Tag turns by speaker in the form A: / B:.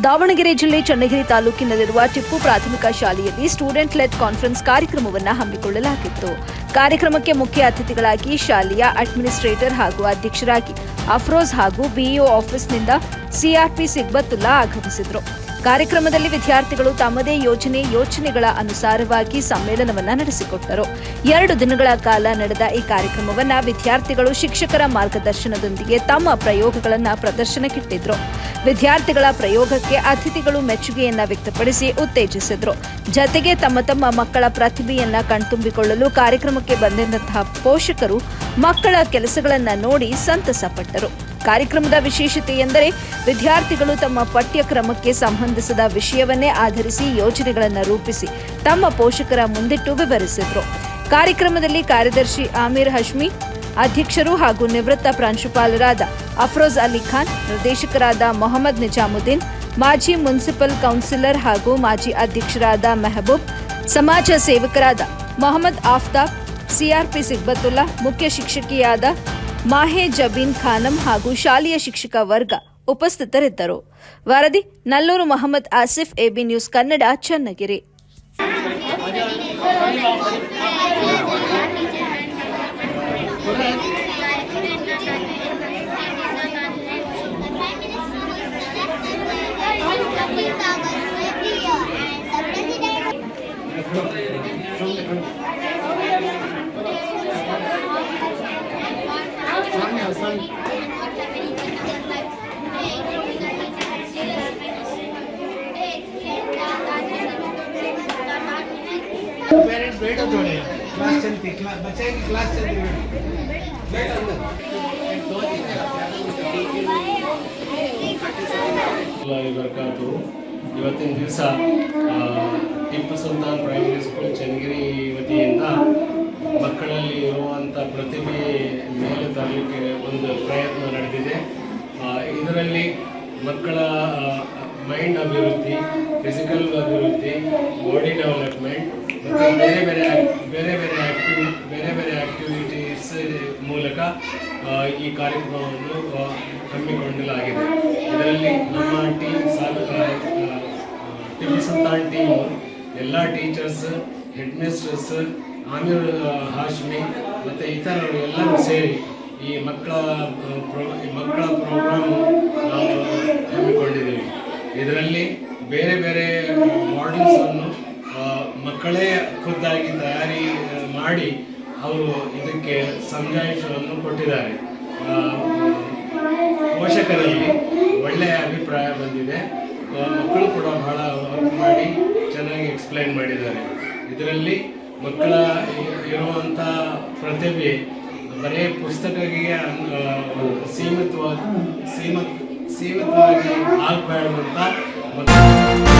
A: ದಾವಣಗೆರೆ ಜಿಲ್ಲೆ ಚನ್ನಗಿರಿ ತಾಲೂಕಿನಲ್ಲಿರುವ ಟಿಪ್ಪು ಪ್ರಾಥಮಿಕ ಶಾಲೆಯಲ್ಲಿ ಸ್ಟೂಡೆಂಟ್ ಲೆಡ್ ಕಾನ್ಫರೆನ್ಸ್ ಕಾರ್ಯಕ್ರಮವನ್ನು ಹಮ್ಮಿಕೊಳ್ಳಲಾಗಿತ್ತು. ಕಾರ್ಯಕ್ರಮಕ್ಕೆ ಮುಖ್ಯ ಅತಿಥಿಗಳಾಗಿ ಶಾಲೆಯ ಅಡ್ಮಿನಿಸ್ಟ್ರೇಟರ್ ಹಾಗೂ ಅಧ್ಯಕ್ಷರಾಗಿ ಅಫ್ರೋಜ್ ಹಾಗೂ ಬಿಇಒ ಆಫೀಸ್ನಿಂದ ಸಿಆರ್ಪಿ ಸಿಗ್ಬತ್ತುಲ್ಲಾ ಆಗಮಿಸಿದ್ರು. ಕಾರ್ಯಕ್ರಮದಲ್ಲಿ ವಿದ್ಯಾರ್ಥಿಗಳು ತಮ್ಮದೇ ಯೋಜನೆ, ಯೋಚನೆಗಳ ಅನುಸಾರವಾಗಿ ಸಮ್ಮೇಳನವನ್ನ ನಡೆಸಿಕೊಟ್ಟರು. ಎರಡು ದಿನಗಳ ಕಾಲ ನಡೆದ ಈ ಕಾರ್ಯಕ್ರಮವನ್ನ ವಿದ್ಯಾರ್ಥಿಗಳು ಶಿಕ್ಷಕರ ಮಾರ್ಗದರ್ಶನದೊಂದಿಗೆ ತಮ್ಮ ಪ್ರಯೋಗಗಳನ್ನ ಪ್ರದರ್ಶನಕ್ಕಿಟ್ಟಿದ್ರು. ವಿದ್ಯಾರ್ಥಿಗಳ ಪ್ರಯೋಗಕ್ಕೆ ಅತಿಥಿಗಳು ಮೆಚ್ಚುಗೆಯನ್ನ ವ್ಯಕ್ತಪಡಿಸಿ ಉತ್ತೇಜಿಸಿದ್ರು. ಜತೆಗೆ ತಮ್ಮ ತಮ್ಮ ಮಕ್ಕಳ ಪ್ರತಿಭೆಯನ್ನ ಕಣ್ತುಂಬಿಕೊಳ್ಳಲು ಕಾರ್ಯಕ್ರಮಕ್ಕೆ ಬಂದಿರುವಂತಹ ಪೋಷಕರು ಮಕ್ಕಳ ಕೆಲಸಗಳನ್ನ ನೋಡಿ ಸಂತಸಪಟ್ಟರು ಕಾರ್ಯಕ್ರಮದ ವಿಶೇಷತೆ ಎಂದರೆ ವಿದ್ಯಾರ್ಥಿಗಳು ತಮ್ಮ ಪಠ್ಯಕ್ರಮಕ್ಕೆ ಸಂಬಂಧಿಸಿದ ವಿಷಯವನ್ನೇ ಆಧರಿಸಿ ಯೋಜನೆಗಳನ್ನು ರೂಪಿಸಿ ತಮ್ಮ ಪೋಷಕರ ಮುಂದಿಟ್ಟು ವಿವರಿಸಿದರು. ಕಾರ್ಯಕ್ರಮದಲ್ಲಿ ಕಾರ್ಯದರ್ಶಿ ಆಮೀರ್ ಹಶ್ಮಿ, ಅಧ್ಯಕ್ಷರು ಹಾಗೂ ನಿವೃತ್ತ ಪ್ರಾಂಶುಪಾಲರಾದ ಅಫ್ರೋಜ್ ಅಲಿ ಖಾನ್, ನಿರ್ದೇಶಕರಾದ ಮೊಹಮ್ಮದ್ ನಿಜಾಮುದ್ದೀನ್, ಮಾಜಿ ಮುನ್ಸಿಪಲ್ ಕೌನ್ಸಿಲರ್ ಹಾಗೂ ಮಾಜಿ ಅಧ್ಯಕ್ಷರಾದ ಮೆಹಬೂಬ್, ಸಮಾಜ ಸೇವಕರಾದ ಮೊಹಮ್ಮದ್ ಆಫ್ತಾಬ್, ಸಿಆರ್ಪಿ ಸಿಗ್ಬತುಲ್ಲಾ ಮುಖ್ಯ ಶಿಕ್ಷಕಿಯಾದ ಮಾಹೆ ಜಬೀನ್ ಖಾನಂ ಹಾಗೂ ಶಾಲೆಯ ಶಿಕ್ಷಕ ವರ್ಗ ಉಪಸ್ಥಿತರಿದ್ದರು. ವರದಿ, Nallur Mohammed Asif, AB news Kannada, Channagiri.
B: Parents बैठो थोड़े क्लास चलती क्लास बच्चे की क्लास चलती बैठो बैठो
C: ಅಲ್ಲಾಹಿ ಬರ್ಕಾತು ಇವತ್ತಿನ ದಿವಸ ಟಿಪ್ಪು ಸುಲ್ತಾನ್ ಪ್ರೈಮರಿ ಸ್ಕೂಲ್ ಚನ್ನಗಿರಿ ವತಿಯಿಂದ ಮಕ್ಕಳಲ್ಲಿ ಇರುವಂಥ ಪ್ರತಿಭೆ ಮೇಲೆ ತರಲಿಕ್ಕೆ ಒಂದು ಪ್ರಯತ್ನ ನಡೆದಿದೆ. ಇದರಲ್ಲಿ ಮಕ್ಕಳ ಮೈಂಡ್ ಅಭಿವೃದ್ಧಿ ಫಿಸಿಕಲ್ ಅಭಿವೃದ್ಧಿ ಬಾಡಿ ಡೆವಲಪ್ಮೆಂಟ್ ಮತ್ತು ಬೇರೆ ಬೇರೆ ಬೇರೆ ಬೇರೆ ಆಕ್ಟಿವಿ ಬೇರೆ ಬೇರೆ ಆಕ್ಟಿವಿಟೀಸ್ ಮೂಲಕ ಈ ಕಾರ್ಯಕ್ರಮವನ್ನು ಹಮ್ಮಿಕೊಳ್ಳಲಾಗಿದೆ ಇದರಲ್ಲಿ ನಮ್ಮ ಟೀಮ್ ಸಾವಿರ ಸುಲ್ತಾನ್ ಟೀಮು ಎಲ್ಲ teachers headmistress Aamir Hashmi ಮತ್ತು ಇತರರು ಎಲ್ಲರೂ ಸೇರಿ ಈ ಮಕ್ಕಳ ಮಕ್ಕಳ ಪ್ರೋಗ್ರಾಮ್ ನಾವು ಹಮ್ಮಿಕೊಂಡಿದ್ದೀವಿ. ಇದರಲ್ಲಿ ಬೇರೆ ಬೇರೆ ಮಾಡೆಲ್ಸನ್ನು ಮಕ್ಕಳೇ ಖುದ್ದಾಗಿ ತಯಾರಿ ಮಾಡಿ ಅವರು ಇದಕ್ಕೆ ಸಮಜಾಯಿಷವನ್ನು ಕೊಟ್ಟಿದ್ದಾರೆ. ಪೋಷಕರಲ್ಲಿ ಒಳ್ಳೆಯ ಅಭಿಪ್ರಾಯ ಬಂದಿದೆ. ಮಕ್ಕಳು ಕೂಡ ಬಹಳ ವರ್ಕ್ ಮಾಡಿ ಚೆನ್ನಾಗಿ ಎಕ್ಸ್ಪ್ಲೈನ್ ಮಾಡಿದ್ದಾರೆ. ಇದರಲ್ಲಿ ಮಕ್ಕಳ ಇರುವಂಥ ಪ್ರತಿಭೆ ಬರೀ ಪುಸ್ತಕಕ್ಕೆ ಸೀಮಿತವಾಗಿ ಸೀಮಿತ ಸೀಮಿತವಾಗಿ ಆಗಬೇಡ ಅಂತ